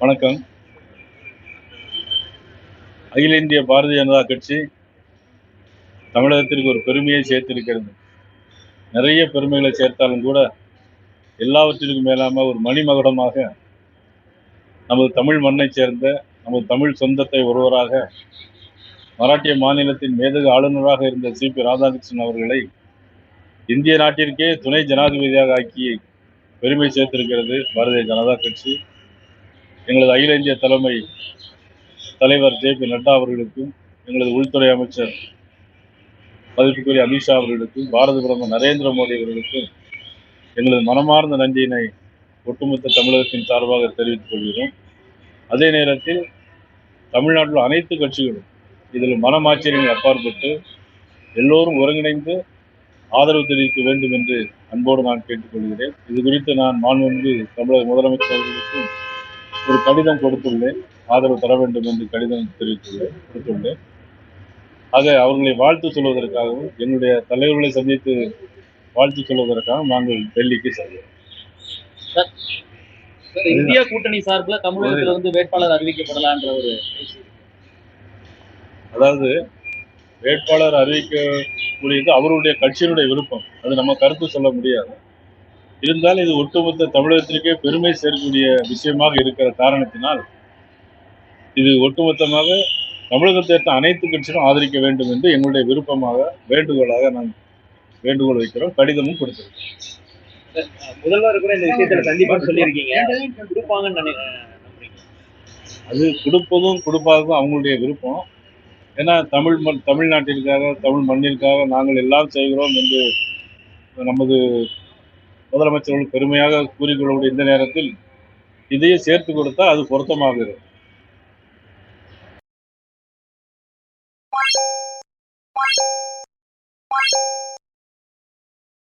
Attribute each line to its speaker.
Speaker 1: வணக்கம். அகில இந்திய பாரதிய ஜனதா கட்சி தமிழகத்திற்கு ஒரு பெருமையை சேர்த்திருக்கிறது. நிறைய பெருமைகளை சேர்த்தாலும் கூட எல்லாவற்றிற்கும் மேலாம ஒரு மணிமகுடமாக நமது தமிழ் மண்ணை சேர்ந்த நமது தமிழ் சொந்தத்தை ஒருவராக மராட்டிய மாநிலத்தின் மேதகு ஆளுநராக இருந்த சி. பி. ராதாகிருஷ்ணன் அவர்களை இந்திய நாட்டிற்கே துணை ஜனாதிபதியாக ஆக்கி பெருமை சேர்த்திருக்கிறது பாரதிய ஜனதா கட்சி. எங்களது அகில இந்திய தலைமை தலைவர் ஜே பி நட்டா அவர்களுக்கும் எங்களது உள்துறை அமைச்சர் மதிப்புக்குரிய அமித்ஷா அவர்களுக்கும் பாரத பிரதமர் நரேந்திர மோடி அவர்களுக்கும் எங்களது மனமார்ந்த நன்றியினை ஒட்டுமொத்த தமிழகத்தின் சார்பாக தெரிவித்துக் கொள்கிறோம் அதே நேரத்தில் தமிழ்நாட்டில் அனைத்து கட்சிகளும் இதில் மனமாச்சரியங்கள் அப்பாற்பட்டு எல்லோரும் ஒருங்கிணைந்து ஆதரவு தெரிவிக்க வேண்டும் என்று அன்போடு நான் கேட்டுக்கொள்கிறேன். இது குறித்து நான் மாண்புமிகு தமிழக முதலமைச்சர் அவர்களுக்கும் ஒரு கடிதம் கொடுத்துள்ளேன். ஆதரவு தர வேண்டும் என்று கடிதம் தெரிவித்துள்ளேன். கொடுத்துள்ளேன். ஆக அவர்களை வாழ்த்து சொல்வதற்காகவும் என்னுடைய தலைவர்களை சந்தித்து வாழ்த்து சொல்வதற்காகவும் நாங்கள் டெல்லிக்கு
Speaker 2: சார், இந்தியா கூட்டணி சார்பில் தமிழகத்துல வந்து வேட்பாளர் அறிவிக்கப்படலான்ற ஒரு.
Speaker 1: அதாவது வேட்பாளர் அறிவிக்கக்கூடியது அவருடைய கட்சியினுடைய விருப்பம். அது நம்ம கருத்து சொல்ல முடியாது. இருந்தாலும் இது ஒட்டுமொத்த தமிழகத்திற்கே பெருமை சேர்க்கக்கூடிய விஷயமாக இருக்கிற காரணத்தினால் இது ஒட்டுமொத்தமாக தமிழகத்தை அனைத்து கட்சிகளும் ஆதரிக்க வேண்டும் என்று எங்களுடைய விருப்பமாக வேண்டுகோளாக நான் வேண்டுகோள் வைக்கிறோம். கடிதமும் கொடுத்திருக்கோம்
Speaker 2: முதல்வர் கூட இந்த விஷயத்துல கண்டிப்பான்னு சொல்லியிருக்கீங்க. கொடுப்பாங்கன்னு.
Speaker 1: அது கொடுப்பதும் கொடுப்பாததும் அவங்களுடைய விருப்பம். ஏன்னா தமிழ் மண் தமிழ்நாட்டிற்காக தமிழ் மண்ணிற்காக நாங்கள் எல்லாம் செய்கிறோம் என்று நமது முதலமைச்சர்கள் பெருமையாக கூறிக்கொள்ளக்கூடிய இந்த நேரத்தில் இதையே சேர்த்து கொடுத்தா அது பொருத்தமாக இருக்கும்.